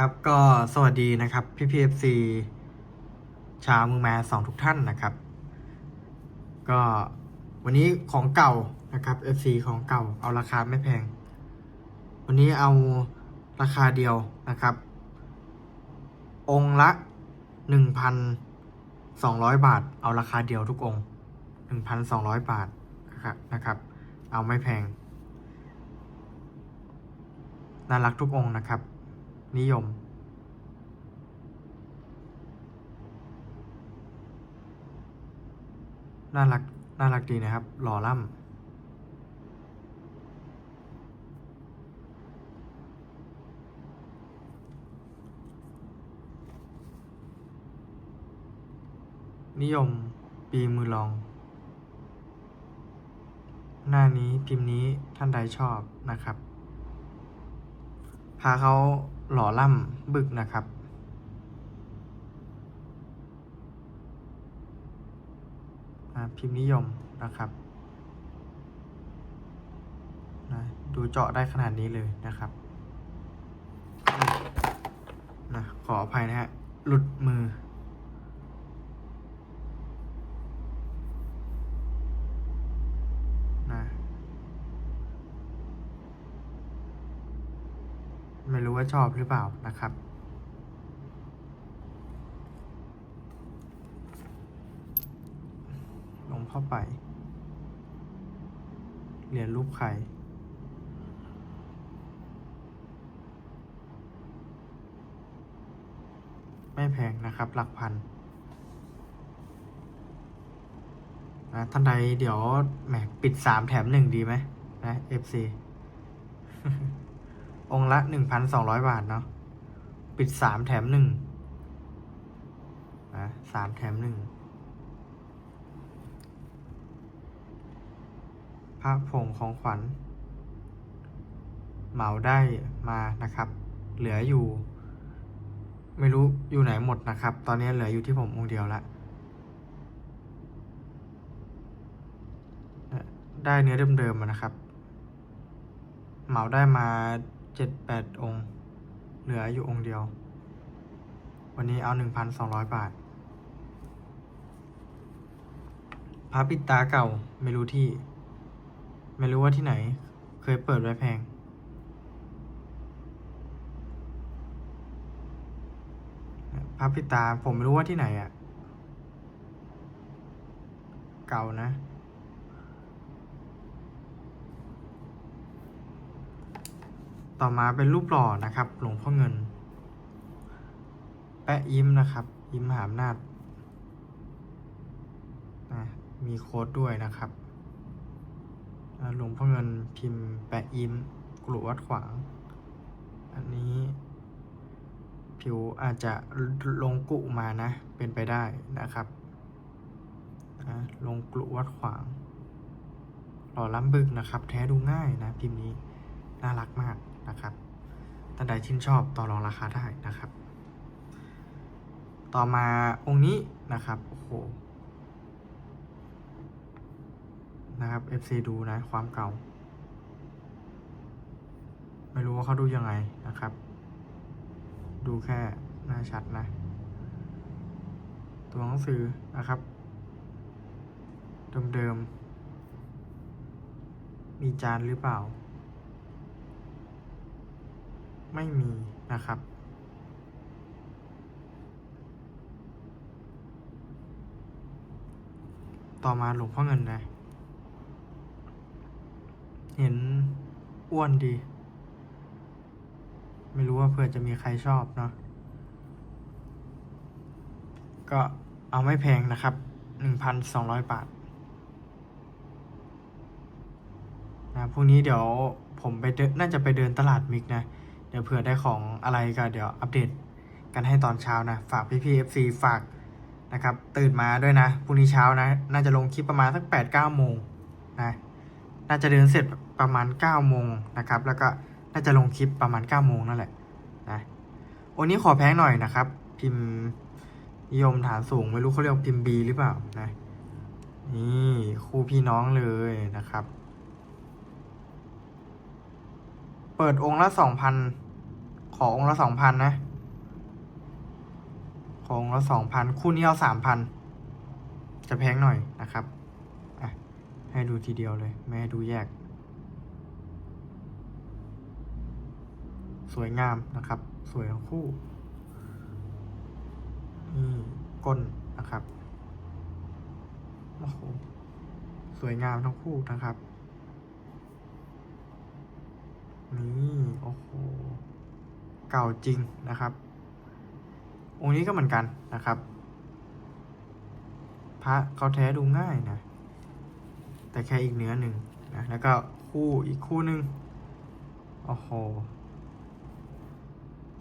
ครับก็สวัสดีนะครับพี่พีเอฟซีชาวมือแมสองทุกท่านนะครับ ก็วันนี้ของเก่านะครับ FC ของเก่าเอาราคาไม่แพง วันนี้เอาราคาเดียวนะครับ องละหนึ่งพันสองร้อยบาท เอาราคาเดียวทุกองค์หนึ่งพันสองร้อยบาทนะครับนะครับ เอาไม่แพงน่ารักทุกองค์นะครับ นิยม น่ารัก น่ารักดีนะครับ หล่อล่ำนิยม ปีมือลอง หน้านี้พิมพ์นี้ท่านใดชอบนะครับ พาเขาหล่อล่ำบึกนะครับอ่าพิมพ์นิยมนะครับนะดูเจาะได้ขนาดนี้เลยนะครับนะขออภัยนะฮะ หลุดมือ นะ ไม่รู้ว่าชอบหรือเปล่านะครับ ลงเข้าไป เหรียญรูปไข่ไม่แพงนะครับ หลักพันนะท่านใดเดี๋ยวแหมปิดสามแถมหนึ่งดีไหมนะ FC องละหนึ่งพันสองร้อยบาทเนาะ ปิดสามแถมหนึ่งนะสามแถมหนึ่งพระผงของขวัญ เหมาได้มานะครับ เหลืออยู่ ไม่รู้อยู่ไหนหมดนะครับ ตอนนี้เหลืออยู่ที่ผมองเดียวละได้เนื้อเดิมๆนะครับ เหมาได้มา เจ็ดแปดองค์ เหลืออยู่องค์เดียว วันนี้เอาหนึ่งพันสองร้อยบาทพระปิดตาเก่าไม่รู้ที่ ไม่รู้ว่าที่ไหน เคยเปิดไว้แพง พระปิดตาผมไม่รู้ว่าที่ไหนอะ่ะ เก่านะ ต่อมาเป็นรูปหล่อนะครับหลวงพ่อเงิน แปะยิ้มนะครับ ยิ้มหามนาดนะมีโค้ดด้วยนะครับหลวงพ่อเงินพิมพ์แปะยิ้มกลุวัดขวาง อันนี้ ผิวอาจจะลงกุมานะ เป็นไปได้นะครับนะลงกลุวัดขวาง หล่อล้ำบึกนะครับ แท้ดูง่ายนะพิมพ์นี้น่ารักมากานใดชื่นชอบต่อรองราคาได้นะครับ ต่อมาองค์นี้นะครับโอ้โหนะครับ FC ดูนะความเก่า ไม่รู้ว่าเขาดูยังไงนะครับ ดูแค่หน้าชัดนะ ตัวหนังสือนะครับ เดิมๆ มีจานหรือเปล่า ไม่มีนะครับ ต่อมาหลวงพ่อเงินนะ เห็นอ้วนดี ไม่รู้ว่าเผื่อจะมีใครชอบเนาะ ก็เอาไม่แพงนะครับหนึ่งพันสองร้อยบาทนะพรุ่งนี้เดี๋ยวผมไปเดินน่าจะไปเดินตลาดมิกนะ ดี๋ยวเผื่อได้ของอะไรก็เดี๋ยวอัปเดตกันให้ตอนเช้านะ ฝากพี่พีเอฟซีฝากนะครับ ตื่นมาด้วยนะพรุ่งนี้เช้านะ น่าจะลงคลิปประมาณสักแปดเก้าโมงนะน่าจะเดินเสร็จประมาณเก้าโมงนะครับ แล้วก็น่าจะลงคลิปประมาณเก้าโมงนั่นแหละนะวันนี้ขอแพงหน่อยนะครับ พิมพ์นิยมฐานสูงไม่รู้เขาเรียกพิมพ์บีหรือเปล่านะนี่คู่พี่น้องเลยนะครับ เปิดองค์ละสองพัน ขอองค์ละสองพันนะ ของละสองพันคู่นี้เอาสามพันจะแพงหน่อยนะครับอะให้ดูทีเดียวเลยไม่ให้ดูแยก สวยงามนะครับ สวยทั้งคู่นี่ก้นนะครับโอ้โหสวยงามทั้งคู่นะครับ นี่ โอ้โห เก่าจริงนะครับ องค์นี้ก็เหมือนกันนะครับ พระเขาแท้ดูง่ายนะ แต่แค่อีกเนื้อหนึ่งนะแล้วก็คู่อีกคู่หนึ่งโอ้โห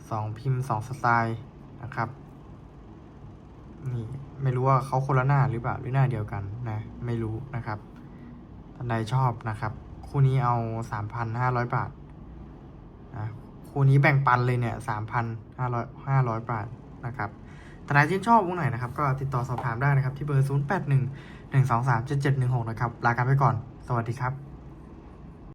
สองพิมพ์สองสไตล์นะครับนี่ไม่รู้ว่าเขาคนละหน้าหรือเปล่าหรือหน้าเดียวกันนะไม่รู้นะครับท่านใดชอบนะครับ คู่นี้เอาสามพันห้าร้อยบาทนะ คู่นี้แบ่งปันเลยเนี่ยสามพันห้าร้อยห้าร้อยบาทนะครับแต่ใครที่ชอบวงไหนนะครับ ก็ติดต่อสอบถามได้นะครับ ที่เบอร์ 0 8 1 1 2 3 7 7 1 6 นะครับ ลากันไปก่อน สวัสดีครับ